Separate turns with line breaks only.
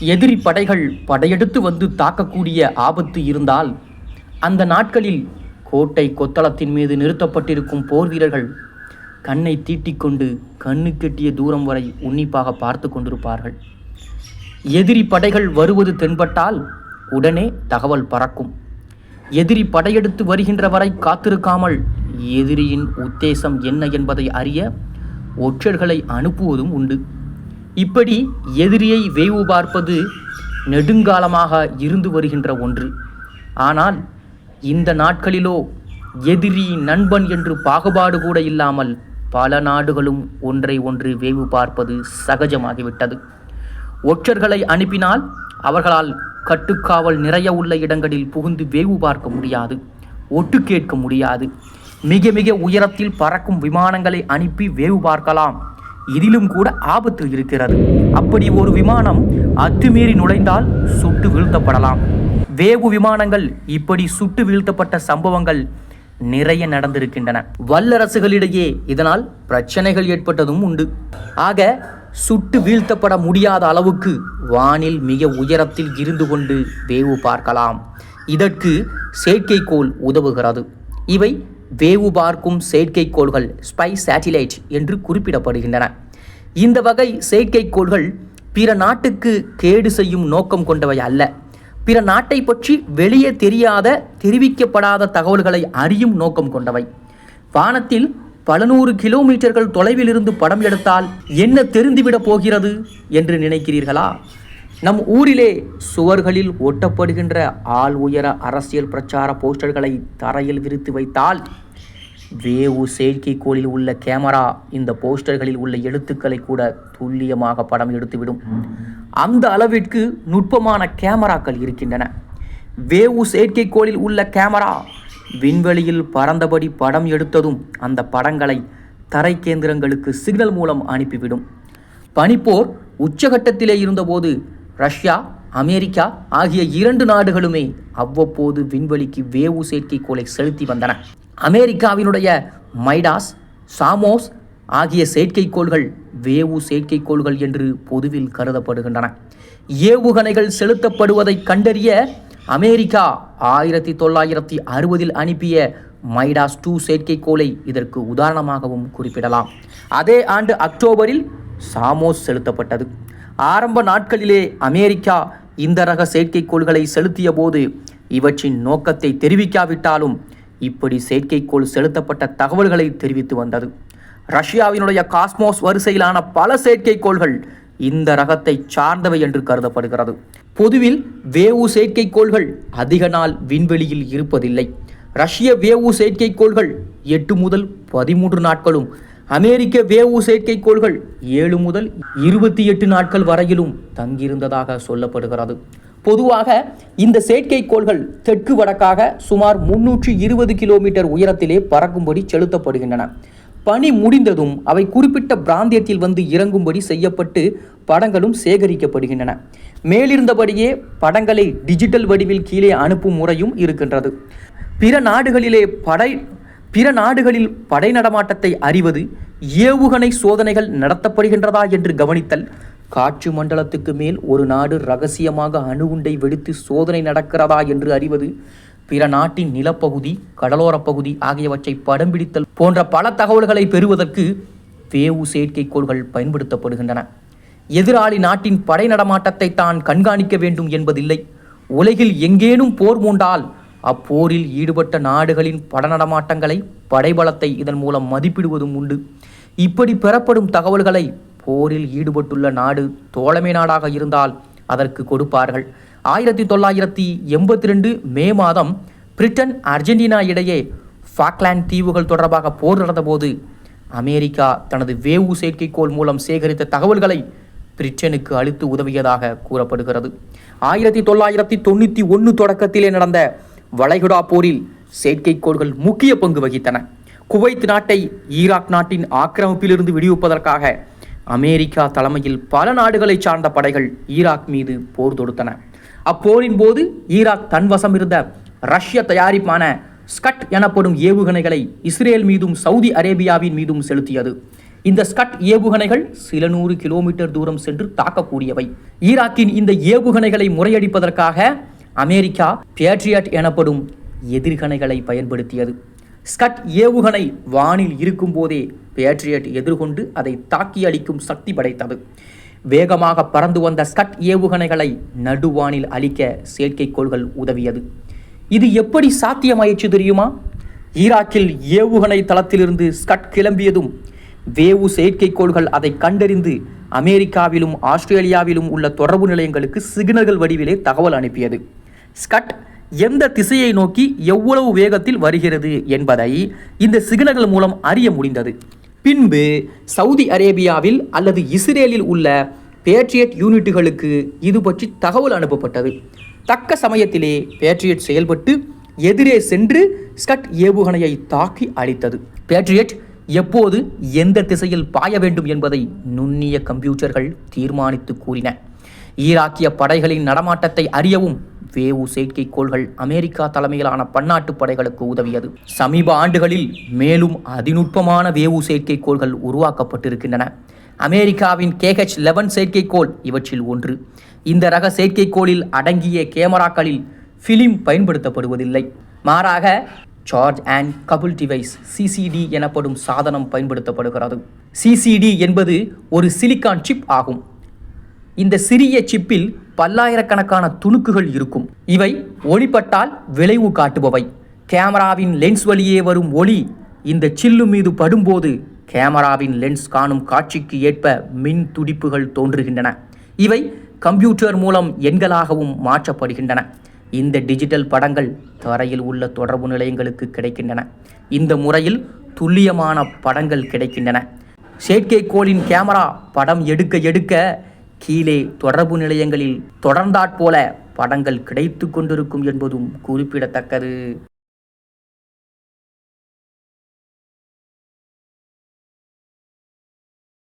எதிரி படைகள் படையெடுத்து வந்து தாக்கக்கூடிய ஆபத்து இருந்தால் அந்த நாட்களில் கோட்டை கொத்தளத்தின் மீது நிறுத்தப்பட்டிருக்கும் போர் வீரர்கள் கண்ணை தீட்டிக்கொண்டு கண்ணு கெட்டிய தூரம் வரை உன்னிப்பாக பார்த்து கொண்டிருப்பார்கள். எதிரி படைகள் வருவது தென்பட்டால் உடனே தகவல் பறக்கும். எதிரி படையெடுத்து வருகின்ற வரை காத்திருக்காமல் எதிரியின் உத்தேசம் என்ன என்பதை அறிய ஒற்றர்களை அனுப்புவதும் உண்டு. இப்படி எதிரியை வேவு பார்ப்பது நெடுங்காலமாக இருந்து வருகின்ற ஒன்று. ஆனால் இந்த நாட்களிலோ எதிரி நண்பன் என்று பாகுபாடு கூட இல்லாமல் பல நாடுகளும் ஒன்றை ஒன்று வேவு பார்ப்பது சகஜமாகிவிட்டது. ஒற்றர்களை அனுப்பினால் அவர்களால் கட்டுக்காவல் நிறைய உள்ள இடங்களில் புகுந்து வேவு பார்க்க முடியாது ஒட்டு கேட்க முடியாது. மிக மிக உயரத்தில் பறக்கும் விமானங்களை அனுப்பி வேவு பார்க்கலாம். இதிலும் கூட ஆபத்து இருக்கிறது. அப்படி ஒரு விமானம் அத்துமீறி நுழைந்தால் சுட்டு வீழ்த்தப்படலாம். வேவு விமானங்கள் இப்படி சுட்டு வீழ்த்தப்பட்ட சம்பவங்கள் நிறைய நடந்திருக்கின்றன. வல்லரசுகளிடையே இதனால் பிரச்சனைகள் ஏற்பட்டதும் உண்டு. ஆக சுட்டு வீழ்த்தப்பட முடியாத அளவுக்கு வானில் மிக உயரத்தில் இருந்து கொண்டு வேவு பார்க்கலாம். இதற்கு செயற்கைக்கோள் உதவுகிறது. இவை வேவு பார்க்கும் செயற்கைக்கோள்கள் ஸ்பை சேட்டிலைட் என்று குறிப்பிடப்படுகின்றன. இந்த வகை செயற்கைக்கோள்கள் பிற நாட்டுக்கு கேடு செய்யும் நோக்கம் கொண்டவை அல்ல. பிற நாட்டை பற்றி வெளியே தெரியாத தெரிவிக்கப்படாத தகவல்களை அறியும் நோக்கம் கொண்டவை. வானத்தில் பல நூறு கிலோமீட்டர்கள் தொலைவில் இருந்து படம் எடுத்தால் என்ன தெரிந்துவிடப் போகிறது என்று நினைக்கிறீர்களா? நம் ஊரிலே சுவர்களில் ஒட்டப்படுகின்ற ஆள் உயர அரசியல் பிரச்சார போஸ்டர்களை தரையில் விரித்து வைத்தால் வேவு செயற்கைக்கோளில் உள்ள கேமரா இந்த போஸ்டர்களில் உள்ள எழுத்துக்களை கூட துல்லியமாக படம் எடுத்துவிடும். அந்த அளவிற்கு நுட்பமான கேமராக்கள் இருக்கின்றன. வேவு செயற்கைக்கோளில் உள்ள கேமரா விண்வெளியில் பறந்தபடி படம் எடுத்ததும் அந்த படங்களை தரை கேந்திரங்களுக்கு சிக்னல் மூலம் அனுப்பிவிடும். பனிப்போர் உச்சகட்டத்திலே இருந்தபோது ரஷ்யா அமெரிக்கா ஆகிய இரண்டு நாடுகளுமே அவ்வப்போது விண்வெளிக்கு வேவு செயற்கைக்கோளை செலுத்தி வந்தன. அமெரிக்காவினுடைய மைடாஸ் சாமோஸ் ஆகிய செயற்கைக்கோள்கள் வேவு செயற்கைக்கோள்கள் என்று பொதுவில் கருதப்படுகின்றன. ஏவுகணைகள் செலுத்தப்படுவதை கண்டறிய அமெரிக்கா ஆயிரத்தி தொள்ளாயிரத்தி அறுபதில் அனுப்பிய மைடாஸ் டூ செயற்கைக்கோளை இதற்கு உதாரணமாகவும் குறிப்பிடலாம். அதே ஆண்டு அக்டோபரில் சாமோஸ் செலுத்தப்பட்டது. ஆரம்ப நாட்களிலே அமெரிக்கா இந்த ரக செயற்கைக்கோள்களை செலுத்திய போது இவற்றின் நோக்கத்தை தெரிவிக்காவிட்டாலும் இப்படி செயற்கைக்கோள் செலுத்தப்பட்ட தகவல்களை தெரிவித்து வந்தது. ரஷ்யாவினுடைய காஸ்மோஸ் வரிசையிலான பல செயற்கைக்கோள்கள் இந்த ரகத்தை சார்ந்தவை என்று கருதப்படுகிறது. பொதுவில் வேவு செயற்கைக்கோள்கள் அதிக நாள் விண்வெளியில் இருப்பதில்லை. ரஷ்ய வேவு செயற்கைக்கோள்கள் எட்டு முதல் பதிமூன்று நாட்களும் அமெரிக்க வேவு செயற்கைக்கோள்கள் ஏழு முதல் இருபத்தி எட்டு நாட்கள் வரையிலும் தங்கியிருந்ததாக சொல்லப்படுகிறது. பொதுவாக இந்த செயற்கைக்கோள்கள் தெற்கு வடக்காக சுமார் முன்னூற்றி இருபது கிலோமீட்டர் உயரத்திலே பறக்கும்படி செலுத்தப்படுகின்றன. பணி முடிந்ததும் அவை குறிப்பிட்ட பிராந்தியத்தில் வந்து இறங்கும்படி செய்யப்பட்டு படங்களும் சேகரிக்கப்படுகின்றன. மேலிருந்தபடியே படங்களை டிஜிட்டல் வடிவில் கீழே அனுப்பும் முறையும் இருக்கின்றது. பிற நாடுகளிலே படை பிற நாடுகளில் படை நடமாட்டத்தை அறிவது ஏவுகணை சோதனைகள் நடத்தப்படுகின்றதா என்று கவனித்தல் காற்று மண்டலத்துக்கு மேல் ஒரு நாடு ரகசியமாக அணுகுண்டை வெடித்து சோதனை நடக்கிறதா என்று அறிவது பிற நாட்டின் நிலப்பகுதி கடலோரப் பகுதி ஆகியவற்றை படம் பிடித்தல் போன்ற பல தகவல்களை பெறுவதற்கு வேவு செயற்கைக்கோள்கள் பயன்படுத்தப்படுகின்றன. எதிராளி நாட்டின் படை நடமாட்டத்தை தான் கண்காணிக்க வேண்டும் என்பதில்லை. உலகில் எங்கேனும் போர் மூண்டால் அப்போரில் ஈடுபட்ட நாடுகளின் பட நடமாட்டங்களை படைபலத்தை இதன் மூலம் மதிப்பிடுவதும் உண்டு. இப்படி பெறப்படும் தகவல்களை போரில் ஈடுபட்டுள்ள நாடு தோழமை நாடாக இருந்தால் அதற்கு கொடுப்பார்கள். ஆயிரத்தி தொள்ளாயிரத்தி எண்பத்தி ரெண்டு மே மாதம் பிரிட்டன் அர்ஜென்டினா இடையே ஃபாக்லாந்து தீவுகள் தொடர்பாக போர் நடந்தபோது அமெரிக்கா தனது வேவு செயற்கைக்கோள் மூலம் சேகரித்த தகவல்களை பிரிட்டனுக்கு அளித்து உதவியதாக கூறப்படுகிறது. ஆயிரத்தி தொள்ளாயிரத்தி தொண்ணூற்றி ஒன்று தொடக்கத்திலே நடந்த வளைகுடா போரில் செயற்கைக்கோள்கள் முக்கிய பங்கு வகித்தன. குவைத் நாட்டை ஈராக் நாட்டின் ஆக்கிரமிப்பிலிருந்து விடுவிப்பதற்காக அமெரிக்கா தலைமையில் பல நாடுகளைச் சார்ந்த படைகள் ஈராக் மீது போர் தொடுத்தன. அப்போரின் போது ஈராக் தன்வசம் இருந்த ரஷ்ய தயாரிப்பான ஸ்கட் எனப்படும் ஏவுகணைகளை இஸ்ரேல் மீதும் சவுதி அரேபியாவின் மீதும் செலுத்தியது. இந்த ஸ்கட் ஏவுகணைகள் சில நூறு கிலோமீட்டர் தூரம் சென்று தாக்கக்கூடியவை. ஈராக்கின் இந்த ஏவுகணைகளை முறையடிப்பதற்காக அமெரிக்கா பேட்ரியட் எனப்படும் எதிர்கணைகளை பயன்படுத்தியது. ஸ்கட் ஏவுகணை வானில் இருக்கும்போதே பேட்ரியட் எதிர்கொண்டு அதை தாக்கி அளிக்கும் சக்தி படைத்தது. வேகமாக பறந்து வந்த ஸ்கட் ஏவுகணைகளை நடுவானில் அழிக்க செயற்கைக்கோள்கள் உதவியது. இது எப்படி சாத்தியமாயிற்று தெரியுமா? ஈராக்கில் ஏவுகணை தளத்திலிருந்து ஸ்கட் கிளம்பியதும் வேவு செயற்கைக்கோள்கள் அதை கண்டறிந்து அமெரிக்காவிலும் ஆஸ்திரேலியாவிலும் உள்ள தொடர்பு நிலையங்களுக்கு சிக்னல்கள் வடிவிலே தகவல் அனுப்பியது. ஸ்கட் எந்த திசையை நோக்கி எவ்வளவு வேகத்தில் வருகிறது என்பதை இந்த சிக்னல்கள் மூலம் அறிய முடிந்தது. பின்பு சவுதி அரேபியாவில் அல்லது இஸ்ரேலில் உள்ள பேட்ரியட் யூனிட்டுகளுக்கு இது பற்றி தகவல் அனுப்பப்பட்டது. தக்க சமயத்திலே பேட்ரியட் செயல்பட்டு எதிரே சென்று ஸ்கட் ஏவுகணையை தாக்கி அழித்தது. பேட்ரியட் எப்போது எந்த திசையில் பாய வேண்டும் என்பதை நுண்ணிய கம்ப்யூட்டர்கள் தீர்மானித்து கூறின. ஈராக்கிய படைகளின் நடமாட்டத்தை அறியவும் வேவு செயற்கைக்கோள்கள் அமெரிக்கா தலைமையிலான பன்னாட்டு படைகளுக்கு உதவியது. சமீப ஆண்டுகளில் மேலும் அதிநுட்பமான வேவு செயற்கைக்கோள்கள் உருவாக்கப்பட்டிருக்கின்றன. அமெரிக்காவின் கேஹெச் லெவன் செயற்கைக்கோள் இவற்றில் ஒன்று. இந்த ரக செயற்கைக்கோளில் அடங்கிய கேமராக்களில் ஃபிலிம் பயன்படுத்தப்படுவதில்லை. மாறாக charge and coupled device CCD எனப்படும் சாதனம் பயன்படுத்தப்படுகிறது. சிசிடி என்பது ஒரு சிலிக்கான் சிப் ஆகும். இந்த சிறிய சிப்பில் பல்லாயிரக்கணக்கான துணுக்குகள் இருக்கும். இவை ஒளிப்பட்டால் விளைவு காட்டுபவை. கேமராவின் லென்ஸ் வழியே வரும் ஒளி இந்த சில்லு மீது படும்போது கேமராவின் லென்ஸ் காணும் காட்சிக்கு ஏற்ப மின் துடிப்புகள் தோன்றுகின்றன. இவை கம்ப்யூட்டர் மூலம் எண்களாகவும் மாற்றப்படுகின்றன. இந்த டிஜிட்டல் படங்கள் தரையில் உள்ள தொடர்பு நிலையங்களுக்கு கிடைக்கின்றன. இந்த முறையில் துல்லியமான படங்கள் கிடைக்கின்றன. செயற்கைக்கோளின் கேமரா படம் எடுக்க எடுக்க கீழே தொடர்பு நிலையங்களில் தொடர்ந்தாற்போல படங்கள் கிடைத்து கொண்டிருக்கும் என்பதும் குறிப்பிடத்தக்கது.